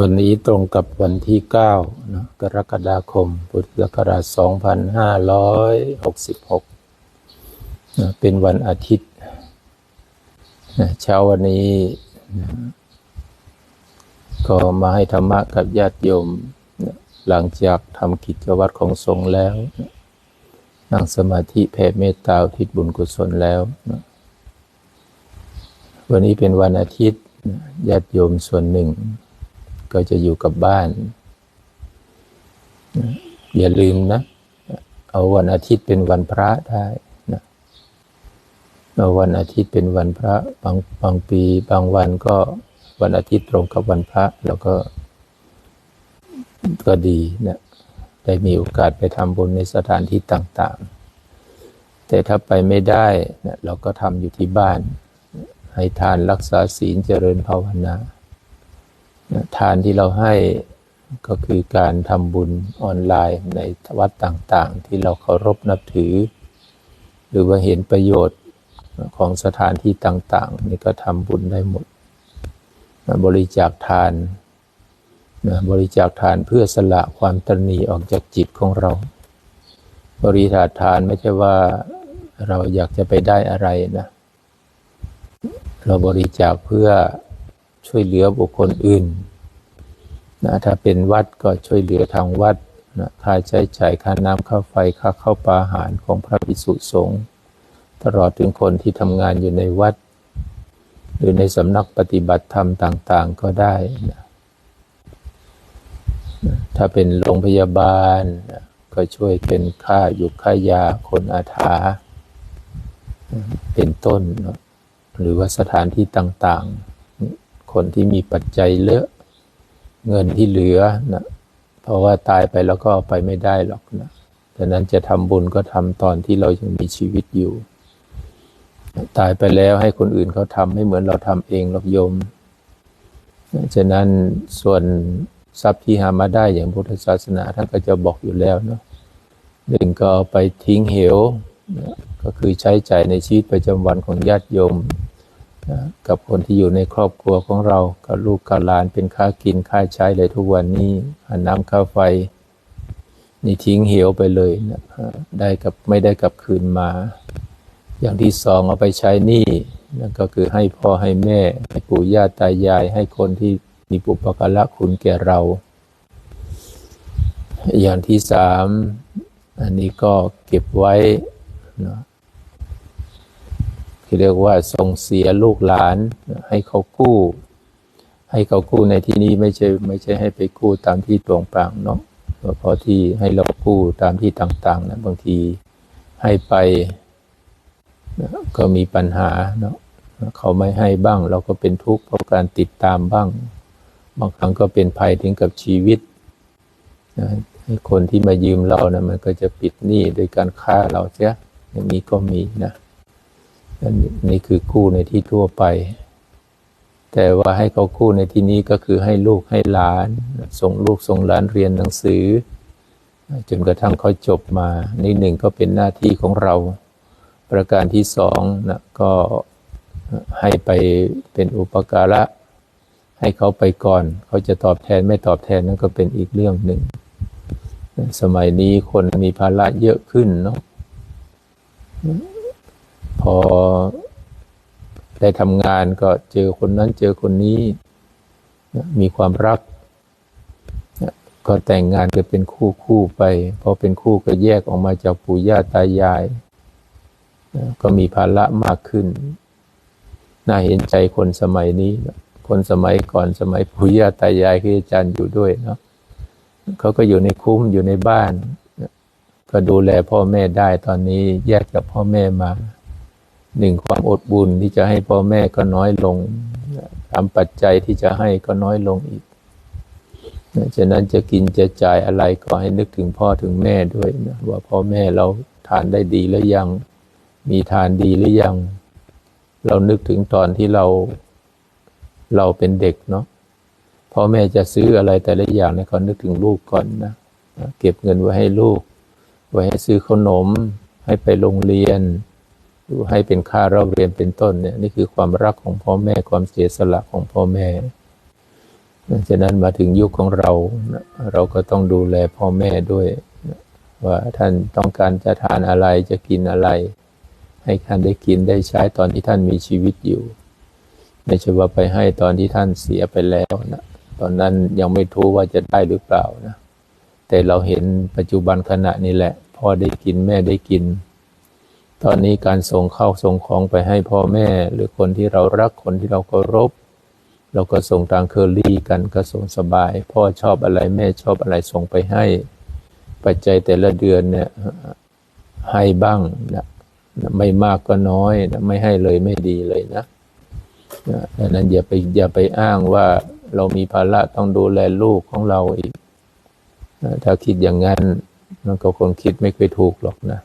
วันนี้ตรงกับวันที่9นะกรกฎาคม พุทธศักราช 2566นะเป็นวันอาทิตย์นะเช้าวันนี้นะก็มาให้ธรรมะกับญาติโยมนะหลังจากทำกิจวัตรของสงฆ์แล้วนะนั่งสมาธิแผ่เมตตาทิศบุญกุศลแล้วนะวันนี้เป็นวันอาทิตย์ญาติโยมส่วนหนึ่ง ก็จะอยู่กับบ้าน อย่าลืมนะ เอาวันอาทิตย์เป็นวันพระได้นะเอาวันอาทิตย์เป็นวันพระบางบางปี บางวันก็วันอาทิตย์ตรงกับวันพระ แล้วก็ ก็ดีนะได้มีโอกาสไปทำบุญในสถานที่ต่าง ๆ แต่ถ้าไปไม่ได้นะเราก็ทำอยู่ที่บ้าน ให้ทานรักษาศีลเจริญภาวนา ทานที่เราให้ก็คือการทำบุญออนไลน์ในวัดต่างๆ ที่เราเคารพนับถือ หรือว่าเห็นประโยชน์ของสถานที่ต่างๆ นี่ก็ทำบุญได้หมด บริจาคทานบริจาคทานเพื่อสละความตรณีออกจากจิตของเรา บริจาคทานไม่ใช่ว่าเราอยากจะไปได้อะไรนะ เราบริจาคเพื่อ ช่วยเหลือบุคคลอื่นนะถ้าเป็นวัดก็ช่วยเหลือทางวัดนะค่าใช้จ่ายค่าน้ำค่าไฟค่าเข้าปลาอาหารของพระภิกษุสงฆ์ตลอดถึงคนที่ทำงานอยู่ในวัด หรือในสำนักปฏิบัติธรรมต่าง ๆ ก็ได้นะถ้าเป็นโรงพยาบาลนะก็ช่วยเป็นค่าอยู่ค่ายาคนอาถา เป็นต้นนะหรือว่าสถานที่ต่าง ๆ คนที่มีปัจจัยเลอะเงินที่เหลือนะเพราะว่าตายไปแล้วก็ไปไม่ได้หรอกนะดังนั้นจะทำบุญก็ทำตอนที่เรายังมีชีวิตอยู่ ตายไปแล้วให้คนอื่นเขาทำให้เหมือนเราทำเองหรอกโยมฉะนั้นส่วนทรัพย์ที่หามาได้อย่างพุทธศาสนาท่านก็จะบอกอยู่แล้วเนาะหนึ่งก็เอาไปทิ้งเหว ก็คือใช้ใจ่ายในชีวิตประจำวันของญาติโยม กับคนที่อยู่ในครอบครัวของเรา กับลูกกับหลานเป็นค่ากินค่าใช้เลยทุกวันนี้น้ำค่าไฟ นี่ทิ้งเหวไปเลยนะได้กับไม่ได้กับคืนมา อย่างที่สองเอาไปใช้หนี้นั่นก็คือให้พ่อให้แม่ ให้ปู่ย่าตายาย ให้คนที่มีปุปการะคุณแก่เรา อย่างที่สามอันนี้ก็เก็บไว้นะ ที่เรียกว่าส่งเสียลูกหลานให้เขากู้ ให้เขากู้ในที่นี้ไม่ใช่ไม่ใช่ให้ไปกู้ตามที่ตรงปางเนาะพราะที่ให้เรากู้ตามที่ต่างๆนะบางทีให้ไปก็มีปัญหาเนาะเขาไม่ให้บ้าง เราก็เป็นทุกข์เพราะการติดตามบ้าง บางครั้งก็เป็นภัยถึงกับชีวิตนะคนที่มายืมเรานะมันก็จะปิดหนี้โดยการฆ่าเราเสียอย่างนี้ก็มีนะ นี่คือกู้ในที่ทั่วไป แต่ว่าให้เขากู้ในที่นี้ก็คือให้ลูกให้หลาน ส่งลูกส่งหลานเรียนหนังสือ จนกระทั่งเขาจบมา นี่หนึ่งก็เป็นหน้าที่ของเรา ประการที่สองนะก็ให้ไปเป็นอุปการะ ให้เขาไปก่อน เขาจะตอบแทนไม่ตอบแทนนั่นก็เป็นอีกเรื่องหนึ่ง สมัยนี้คนมีภาระเยอะขึ้นเนาะ พอได้ทำงานก็เจอคนนั้นเจอคนนี้ มีความรัก ก็แต่งงานกันเป็นคู่คู่ไป พอเป็นคู่ก็แยกออกมาจากปู่ย่าตายาย ก็มีภาระมากขึ้น น่าเห็นใจคนสมัยนี้ คนสมัยก่อนสมัยปู่ย่าตายายคืออาจารย์อยู่ด้วยเนาะเขาก็อยู่ในคุ้มอยู่ในบ้าน ก็ดูแลพ่อแม่ได้ตอนนี้แยกกับพ่อแม่มา หนึ่งความอดบุญที่จะให้พ่อแม่ก็น้อยลงตามปัจจัยที่จะให้ก็น้อยลงอีกฉะนั้นจะกินจะจ่ายอะไรก็ให้นึกถึงพ่อถึงแม่ด้วยนะว่าพ่อแม่เราทานได้ดีหรือยัง มีทานดีหรือยัง เรานึกถึงตอนที่เราเราเป็นเด็กเนาะพ่อแม่จะซื้ออะไรแต่ละอย่างเนี่ยก็นึกถึงลูกก่อนนะเก็บเงินไว้ให้ลูก ไว้ให้ซื้อขนม ให้ไปโรงเรียน ให้เป็นค่าเราเรียนเป็นต้นเนี่ยนี่คือความรักของพ่อแม่ความเสียสละของพ่อแม่ฉะนั้นมาถึงยุคของเรา เราก็ต้องดูแลพ่อแม่ด้วยว่าท่านต้องการจะทานอะไรจะกินอะไร ให้ท่านได้กินได้ใช้ตอนที่ท่านมีชีวิตอยู่ ไม่ใช่ว่าไปให้ตอนที่ท่านเสียไปแล้วนะตอนนั้นยังไม่ทู้ว่าจะได้หรือเปล่านะแต่เราเห็นปัจจุบันขณะนี้แหละพ่อได้กินแม่ได้กิน ตอนนี้การส่งเข้าส่งของไปให้พ่อแม่ หรือคนที่เรารักคนที่เราเคารพ เราก็ส่งทางเคอรี่กันก็ส่งสบาย พ่อชอบอะไรแม่ชอบอะไรส่งไปให้ ปัจจัยแต่ละเดือนเนี่ยให้บ้างนะไม่มากก็น้อยนะไม่ให้เลยไม่ดีเลยนะดังนั้นอย่าไปอย่าไปอ้างว่าเรามีภาระต้องดูแลลูกของเราอีก ถ้าคิดอย่างนั้นมันก็คงคิดไม่เคยถูกหรอกนะ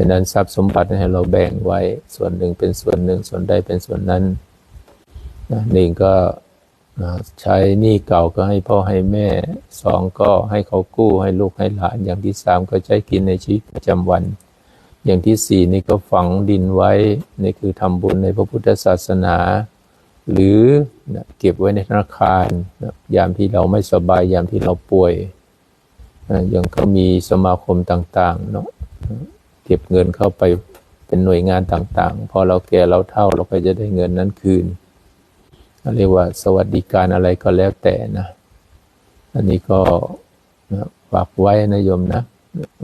ฉะนั้นทรัพย์สมบัติให้เราแบ่งไว้ส่วนหนึ่งเป็นส่วนหนึ่งส่วนใดเป็นส่วนนั้นนะหนึ่งก็ใช้หนี้เก่าก็ให้พ่อให้แม่สองก็ให้เขากู้ให้ลูกให้หลาน อย่างที่สามก็ใช้กินในชีวิตประจำวัน อย่างที่สี่นี่ก็ฝังดินไว้นี่คือทำบุญในพระพุทธศาสนา หรือเก็บไว้ในธนาคารยามที่เราไม่สบายยามที่เราป่วยยังก็มีสมาคมต่างๆเนาะ เก็บเงินเข้าไปเป็นหน่วยงานต่างๆ พอเราแก่เราเท่าเราก็จะได้เงินนั้นคืนเรียกว่าสวัสดิการอะไรก็แล้วแต่นะ อันนี้ก็ฝากไว้นะโยมนะ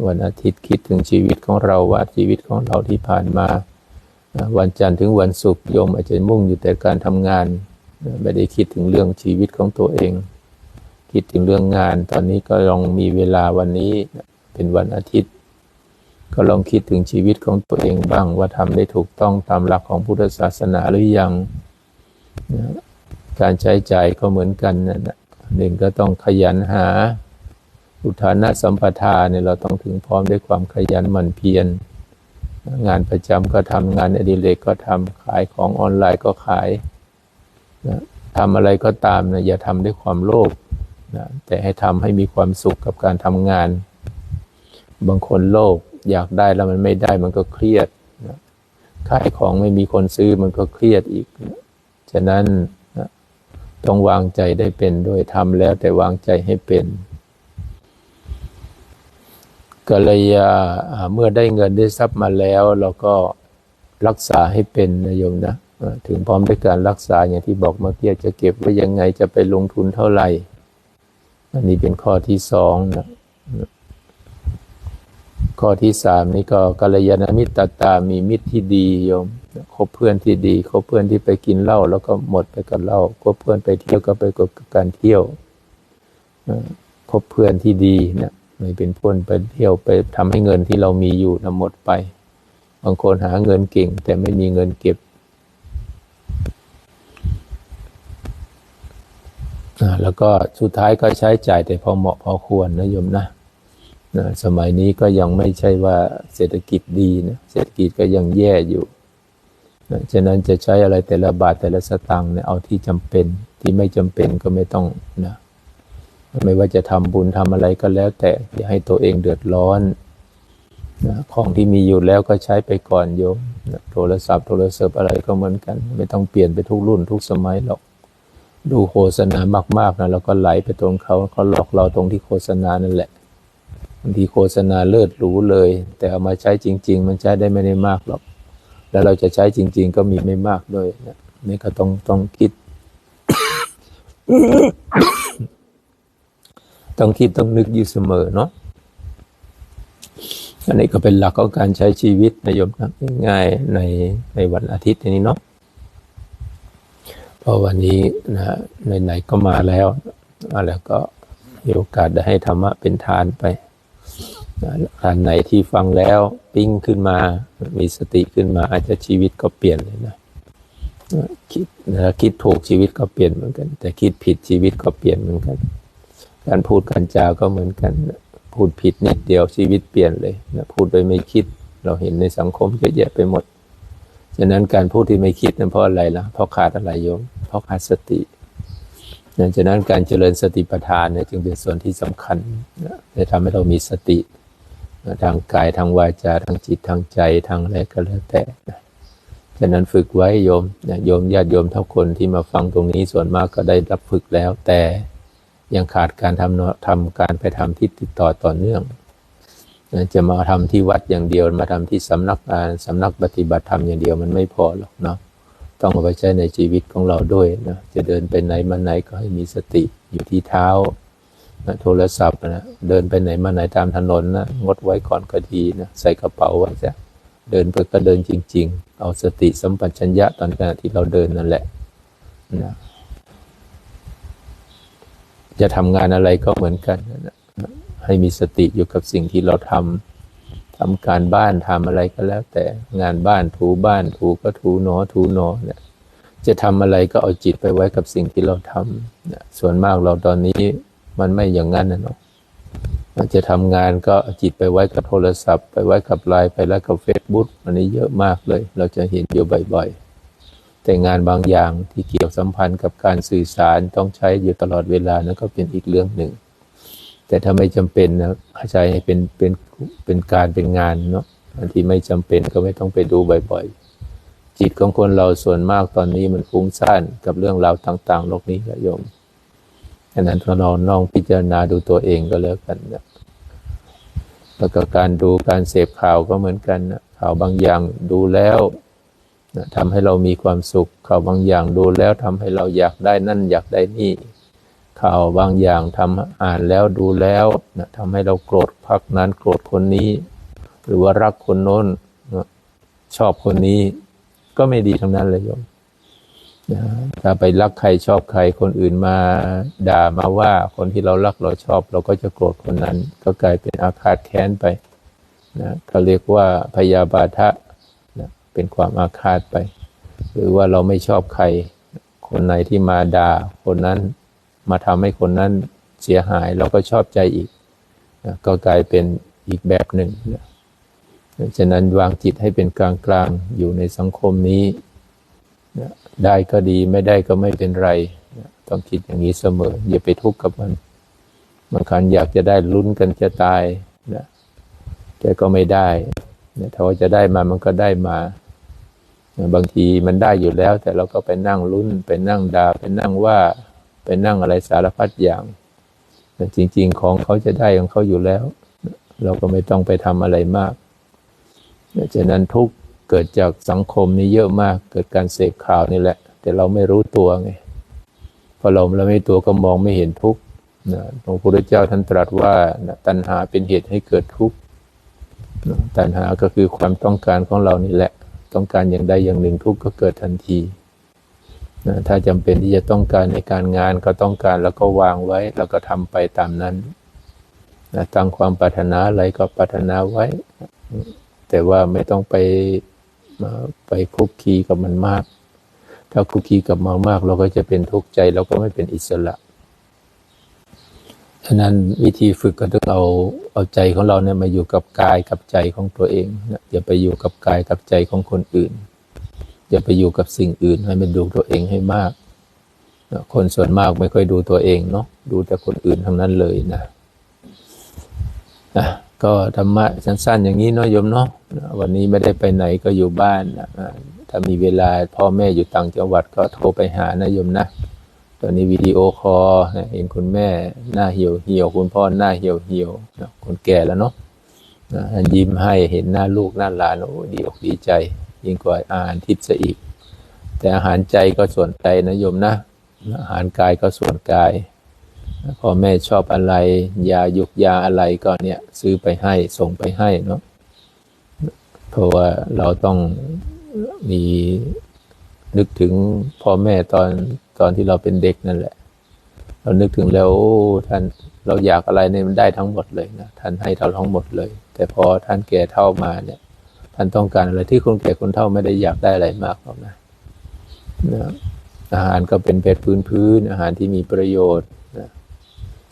วันอาทิตย์คิดถึงชีวิตของเราว่าชีวิตของเราที่ผ่านมา วันจันทร์ถึงวันศุกร์โยมอาจจะมุ่งอยู่แต่การทำงาน ไม่ได้คิดถึงเรื่องชีวิตของตัวเอง คิดถึงเรื่องงาน ตอนนี้ก็ลองมีเวลาวันนี้เป็นวันอาทิตย์ ก็ลองคิดถึงชีวิตของตัวเองบ้างว่าทำได้ถูกต้องตามหลักของพุทธศาสนาหรือยังการใช้จ่ายก็เหมือนกันนั่นหะหนึ่งก็ต้องขยันหา อุทานะสัมปทาเนี่ยเราต้องถึงพร้อมด้วยความขยันหมั่นเพียร งานประจำก็ทำงานอดิเรกก็ทำขายของออนไลน์ก็ขายนะทำอะไรก็ตามนะอย่าทำด้วยความโลภนะแต่ให้ทำให้มีความสุขกับการทำงาน บางคนโลภ อยากได้แล้วมันไม่ได้มันก็เครียดนะขายของไม่มีคนซื้อมันก็เครียดอีกนะฉะนั้นต้องวางใจได้เป็นด้วยทำแล้วแต่วางใจให้เป็นก็เลยาเมื่อได้เงินได้ทรัพย์มาแล้วเราก็รักษาให้เป็นนะโยมนะถึงพร้อมด้วยการรักษาอย่างที่บอกเมื่อกี้จะเก็บไว้ยังไงจะไปลงทุนเท่าไหร่ อันนี้เป็นข้อที่สองนะ ข้อที่สามนี่ก็กัลยาณมิตรตามีมิตรที่ดีโยมคบเพื่อนที่ดีคบเพื่อนที่ไปกินเหล้าแล้วก็หมดไปกับเหล้าคบเพื่อนไปเที่ยวก็ไปกับการเที่ยวคบเพื่อนที่ดีนะไม่เป็นเพื่อนไปเที่ยวไปทำให้เงินที่เรามีอยู่นะหมดไป บางคนหาเงินเก่ง แต่ไม่มีเงินเก็บแล้วก็สุดท้ายก็ใช้จ่ายแต่พอเหมาะพอควรนะโยมนะ นะสมัยนี้ก็ยังไม่ใช่ว่าเศรษฐกิจดีนะเศรษฐกิจก็ยังแย่อยู่นะฉะนั้นจะใช้อะไรแต่ละบาทแต่ละสตางค์เนี่ยเอาที่จำเป็นที่ไม่จำเป็นก็ไม่ต้องนะไม่ว่าจะทำบุญทำอะไรก็แล้ว แต่อย่าให้ตัวเองเดือดร้อนนะของที่มีอยู่แล้วก็ใช้ไปก่อนโยมนะโทรศัพท์โทรศัพท์อะไรก็เหมือนกัน ไม่ต้องเปลี่ยนไปทุกรุ่นทุกสมัยหรอก ดูโฆษณามากๆนะเราก็ไหลไปตรงเขาเขาหลอกเราตรงที่โฆษณานั่นแหละางทีโฆษณาเลิศหรูเลย แต่เอามาใช้จริง ๆ มันใช้ได้ไม่ได้มากหรอก แล้วเราจะใช้จริง ๆ ก็มีไม่มากด้วยนะนี่ก็ต้องต้องคิด ต้องคิดต้องนึกอยู่เสมอเนาะอันนี้ก็เป็นหลักของการใช้ชีวิตนายมนะง่ายในในวันอาทิตย์นี้เนาะเพราะวันนี้นะไหนๆก็มาแล้ว แล้วก็มีโอกาสได้ให้ธรรมะเป็นทานไป อันไหนที่ฟังแล้วปิ้งขึ้นมา มีสติขึ้นมา อาจจะชีวิตก็เปลี่ยนเลยนะคิดนะคิดถูกชีวิตก็เปลี่ยนเหมือนกัน แต่คิดผิดชีวิตก็เปลี่ยนเหมือนกัน การพูดกันจาก็เหมือนกัน พูดผิดนิดเดียวชีวิตเปลี่ยนเลยนะพูดโดยไม่คิดเราเห็นในสังคมเยอะแยะไปหมดฉะนั้นการพูดที่ไม่คิดนั้นเพราะอะไรล่ะเพราะขาดอะไรโยมเพราะขาดสติดังนั้นการเจริญสติปัฏฐานเนี่ยจึงเป็นส่วนที่สำคัญจะทำให้เรามีสติ ทางกายทางวาจาทางจิตทางใจทางอะไรก็แล้วแต่ฉะนั้นฝึกไว้โยมโยมญาติโยมทุกคนที่มาฟังตรงนี้ส่วนมากก็ได้รับฝึกแล้ว แต่ยังขาดการทำทำการไปทำที่ติดต่อต่อเนื่องจะมาทำที่วัดอย่างเดียวมาทำที่สำนักงานสำนักปฏิบัติธรรมอย่างเดียวมันไม่พอหรอกเนาะต้องเอาไปใช้ในชีวิตของเราด้วยนะจะเดินไปไหนมาไหนก็ให้มีสติอยู่ที่เท้า นะโทรศัพท์นะเดินไปไหนมาไหนตามถนนนะงดไว้ก่อนก็ดีนะใส่กระเป๋าไว้จ้ะเดินไปก็เดินจริง ๆ เอาสติสัมปชัญญะตอนขณะที่เราเดินนั่นแหละนะจะทำงานอะไรก็เหมือนกันนะให้มีสติอยู่กับสิ่งที่เราทำทำการบ้านทำอะไรก็แล้ว แต่งานบ้านถูบ้านถูก็ถูหนอถูหนอเนี่ยจะทำอะไรก็เอาจิตไปไว้กับสิ่งที่เราทำเนี่ยส่วนมากเราตอนนี้ มันไม่อย่างนั้นนะเนาะจะทำงานก็จิตไปไว้กับโทรศัพท์ ไปไว้กับไลน์ไปแล้วกับเฟซบุ๊กอันนี้เยอะมากเลย เราจะเห็นอยู่บ่อย ๆ แต่งานบางอย่างที่เกี่ยวสัมพันธ์กับการสื่อสารต้องใช้อยู่ตลอดเวลานั่นก็เป็นอีกเรื่องหนึ่ง แต่ถ้าไม่จำเป็นนะใช้ให้เป็นเป็นเป็นการเป็นงานเนาะอันที่ไม่จำเป็นก็ไม่ต้องไปดูบ่อยๆ จิตของคนเราส่วนมากตอนนี้มันฟุ้งซ่านกับเรื่องราวต่าง ๆ โลกนี้ละโยม ฉะนั้นเราลองพิจารณาดูตัวเองก็แล้วกันนะแล้วก็การดูการเสพข่าวก็เหมือนกันนะข่าวบางอย่างดูแล้วนะทำให้เรามีความสุข ข่าวบางอย่างดูแล้วทำให้เราอยากได้นั่นอยากได้นี่ ข่าวบางอย่างทำอ่านแล้วดูแล้วนะทำให้เราโกรธพักนั้นโกรธคนนี้ หรือว่ารักคนโน้นนะชอบคนนี้ก็ไม่ดีทั้งนั้นเลยโยม ถ้าไปรักใครชอบใครคนอื่นมาด่ามาว่าคนที่เรารักเราชอบ เราก็จะโกรธคนนั้น ก็กลายเป็นอาฆาตแค้นไปนะเขาเรียกว่าพยาบาทะนะเป็นความอาฆาตไป หรือว่าเราไม่ชอบใคร คนไหนที่มาด่าคนนั้น มาทำให้คนนั้นเสียหายเราก็ชอบใจอีกนะก็กลายเป็นอีกแบบหนึ่งนะฉะนั้นวางจิตให้เป็นกลางกลางอยู่ในสังคมนี้ ได้ก็ดีไม่ได้ก็ไม่เป็นไร ต้องคิดอย่างนี้เสมอ อย่าไปทุกข์กับมันบางครั้งอยากจะได้ลุ้นกันจะตายนะแต่ก็ไม่ได้นะถ้าว่าจะได้มามันก็ได้มาบางทีมันได้อยู่แล้ว แต่เราก็ไปนั่งลุ้นไปนั่งดา่าไปนั่งว่าไปนั่งอะไรสารพัดอย่างแต่จริง ๆ ของเขาจะได้ของเขาอยู่แล้ว เราก็ไม่ต้องไปทำอะไรมากฉะนั้นทุก เกิดจากสังคมนี้เยอะมาก เกิดการเสพข่าวนี่แหละ แต่เราไม่รู้ตัวไงพอเราเราไม่ตัวก็มองไม่เห็นทุกข์นะหลวงพระเจ้าท่านตรัสว่านะตัณหาเป็นเหตุให้เกิดทุกข์นะตัณหาก็คือความต้องการของเรานี่แหละ ต้องการอย่างใดอย่างหนึ่งทุกข์ก็เกิดทันทีนะถ้าจำเป็นที่จะต้องการในการงานก็ต้องการแล้วก็วางไว้ แล้วก็ทำไปตามนั้นนะตั้งความปรารถนาอะไรก็ปรารถนาไว้ แต่ว่าไม่ต้องไป ไปคุกคีกับมันมาก ถ้าคุกคีกับมันมาก เราก็จะเป็นทุกข์ใจเราก็ไม่เป็นอิสระฉะนั้นวิธีฝึกก็ต้องเอาเอาใจของเราเนี่ยมาอยู่กับกายกับใจของตัวเองอย่าไปอยู่กับกายกับใจของคนอื่น อย่าไปอยู่กับสิ่งอื่นให้มันดูตัวเองให้มาก คนส่วนมากไม่ค่อยดูตัวเองเนาะดูแต่คนอื่นทั้งนั้นเลยนะนะ ก็ธรรมะสั้นๆอย่างนี้เนาะโยมเนาะวันนี้ไม่ได้ไปไหนก็อยู่บ้านนะถ้ามีเวลาพ่อแม่อยู่ต่างจังหวัดก็โทรไปหานะโยมนะตอนนี้วิดีโอคอลเห็นคุณแม่หน้าเหี่ยวเหี่ยวคุณพ่อหน้าเหี่ยวเหี่ยวคนแก่แล้วเนาะยิ้มให้เห็นหน้าลูกหน้าหลานโอ้ดีอกดีใจ ยิ่งกว่าอาหารทิพย์ซะอีก แต่อาหารใจก็ส่วนใจนะโยมนะอาหารกายก็ส่วนกาย พ่อแม่ชอบอะไรยายุกยาอะไรก็เนี่ย ซื้อไปให้ส่งไปให้เนาะเพราะว่าเราต้องมีนึกถึงพ่อแม่ตอนตอนที่เราเป็นเด็กนั่นแหละ เรานึกถึงแล้วท่านเราอยากอะไรเนี่ยมันได้ทั้งหมดเลยนะท่านให้เราทั้งหมดเลย แต่พอท่านแก่เท่ามาเนี่ย ท่านต้องการอะไรที่คนแก่คนเท่าไม่ได้อยากได้อะไรมากหรอกนะนะอาหารก็เป็นแบบพื้นพื้นอาหารที่มีประโยชน์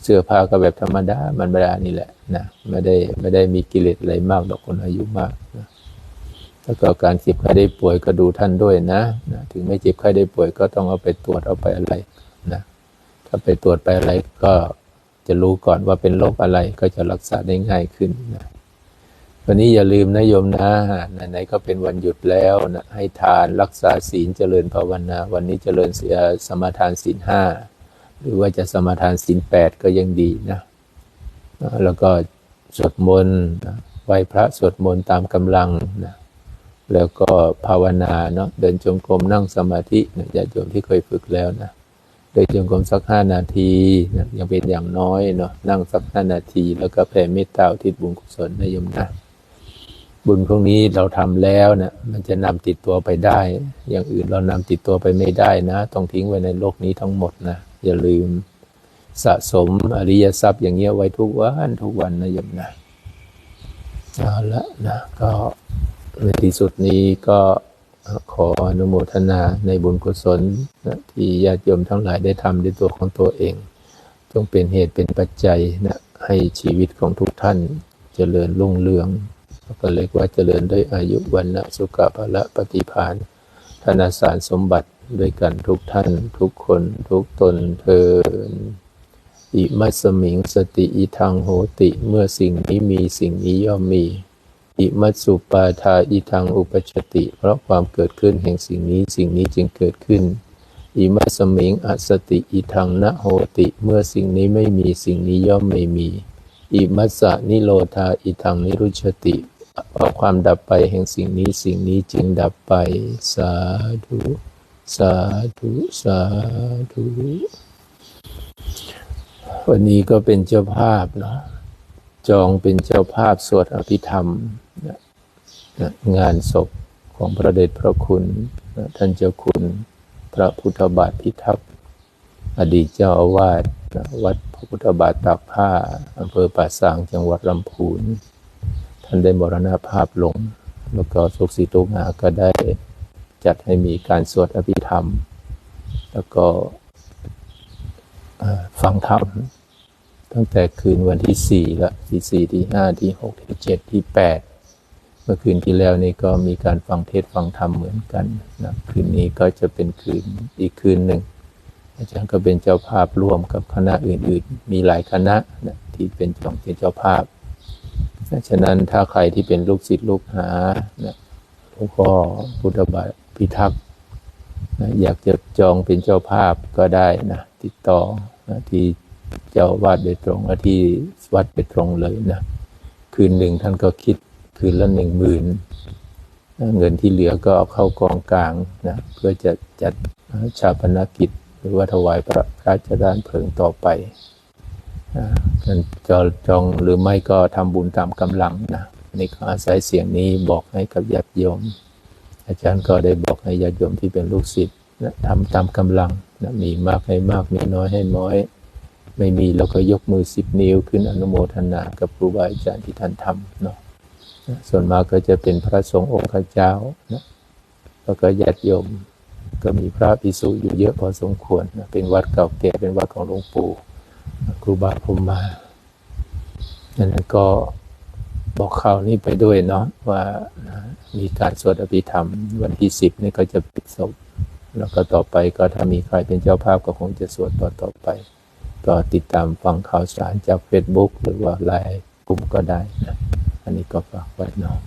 เสื้อผ้าก็แบบธรรมดามันธรรมดานี่แหละนะไม่ได้ไม่ได้มีกิเลสอะไรมากดอกคนอายุมากนะแล้วก็การเจ็บไข้ได้ป่วยก็ดูท่านด้วยนะนะ ถึงไม่เจ็บไข้ได้ป่วยก็ต้องเอาไปตรวจเอาไปอะไรนะถ้าไปตรวจไปอะไรก็จะรู้ก่อนว่าเป็นโรคอะไรก็จะรักษาได้ง่ายขึ้นนะวันนี้อย่าลืมนะโยมนะไหนๆก็เป็นวันหยุดแล้วนะให้ทานรักษาศีลเจริญภาวนา วันนี้เจริญเสียสมาทานศีลห้า หรือว่าจะสมาทานศีลแปดก็ยังดีนะ แล้วก็สวดมนต์ไหว้พระสวดมนต์ตามกำลังนะแล้วก็ภาวนาเนาะเดินจงกรมนั่งสมาธินะญาติโยมที่เคยฝึกแล้วนะเดินจงกรมสักห้านาทีนะยังเป็นอย่างน้อยเนาะนั่งสักห้านาที แล้วก็แผ่เมตตาทิศบุญกุศลนะโยมนะบุญพวกนี้เราทำแล้วนะมันจะนำติดตัวไปได้ อย่างอื่นเรานำติดตัวไปไม่ได้นะ ต้องทิ้งไว้ในโลกนี้ทั้งหมดนะ อย่าลืมสะสมอริยทรัพย์อย่างเงี้ยไว้ทุกวันทุกวันนะโยมนะเอาละนะก็ในที่สุดนี้ก็ขออนุโมทนาในบุญกุศลนะที่ญาติโยมทั้งหลายได้ทำด้วยตัวของตัวเอง จงเป็นเหตุเป็นปัจจัยนะให้ชีวิตของทุกท่านเจริญรุ่งเรืองก็เรียกว่าเจริญด้วยอายุวันนะสุขภาละปฏิพาน ธนาสารสมบัติด้วยกันทุกท่านทุกคนทุกตนเทินอิมัสมิงสติอิทังโหติเมื่อสิ่งนี้มีสิ่งนี้ย่อมมี อิมัสุปาทาอิทังอุปชติ เพราะความเกิดขึ้นแห่งสิ่งนี้สิ่งนี้จึงเกิดขึ้น อิมัสมิงอสติอิทังนะโหติเมื่อสิ่งนี้ไม่มีสิ่งนี้ย่อมไม่มี อิมัสสะนิโรธาอิทังนิรุชติ เพราะความดับไปแห่งสิ่งนี้สิ่งนี้จึงดับไป สาธุ สาธุ สาธุ วันนี้ก็เป็นเจ้าภาพเนาะจองเป็นเจ้าภาพสวดอภิธรรม งานศพของพระเดชพระคุณ ท่านเจ้าคุณ พระพุทธบาทพิทักษ์อดีตเจ้าอาวาสวัดพระพุทธบาทตากผ้าอำเภอป่าสางจังหวัดลำพูนานได้มรณภาพลง แล้วก็สุขสิทุกหาก็ได้จัดให้มีการสวดอภิธรรม แล้วก็ฟังธรรม ตั้งแต่คืนวันที่สี่ละที่สี่ที่ห้าที่หกที่เจ็ดที่แปดเมื่อคืนที่แล้วนี่ก็มีการฟังเทศฟังธรรมเหมือนกันนะคืนนี้ก็จะเป็นคืนอีกคืนหนึ่งอาจารย์ก็เป็นเจ้าภาพร่วมกับคณะอื่น ๆ มีหลายคณะนะที่เป็นจองเป็นเจ้าภาพ ฉะนั้นถ้าใครที่เป็นลูกศิษย์ลูกหานะหลวงพ่อพุทธบาทพิทักษ์นะอยากจะจองเป็นเจ้าภาพก็ได้นะติดต่อนะที่เจ้าวาดโดยตรงและที่วัดโดยตรงเลยนะคืนหนึ่งท่านก็คิดคืนละหนึ่งหมื่นเงินที่เหลือก็เอาเข้ากองกลางนะเพื่อจะจัดชาปนกิจ หรือว่าถวายพระราชทานเพลิงต่อไป กันจอจองหรือไม่ก็ทำบุญตามกำลังนะนี่ก็อาศัยเสียงนี้บอกให้กับญาติโยม อาจารย์ก็ได้บอกให้ญาติโยมที่เป็นลูกศิษย์นะทำตามกำลังนะมีมากให้มากมีน้อยให้น้อย ไม่มีเราก็ยกมือสิบนิ้วขึ้นอนุโมทนา กับครูบาอาจารย์ที่ท่านทำเนาะส่วนมากก็จะเป็นพระสงฆ์องค์เจ้านะแล้วก็ญาติโยม ก็มีพระภิกษุอยู่เยอะพอสมควรนะเป็นวัดเก่าแก่เป็นวัดของหลวงปู่ ครูบาพรมมาดังนั้นก็บอกข่าวนี้ไปด้วยเนาะว่ามีการสวดอภิธรรม วันที่สิบนี่ก็จะปิดศพแล้วก็ต่อไปก็ถ้ามีใครเป็นเจ้าภาพก็คงจะสวดต่อต่อไป ก็ติดตามฟังข่าวสารจาก Facebook หรือว่าไลน์กลุ่มก็ได้นะอันนี้ก็ฝากไว้เนาะ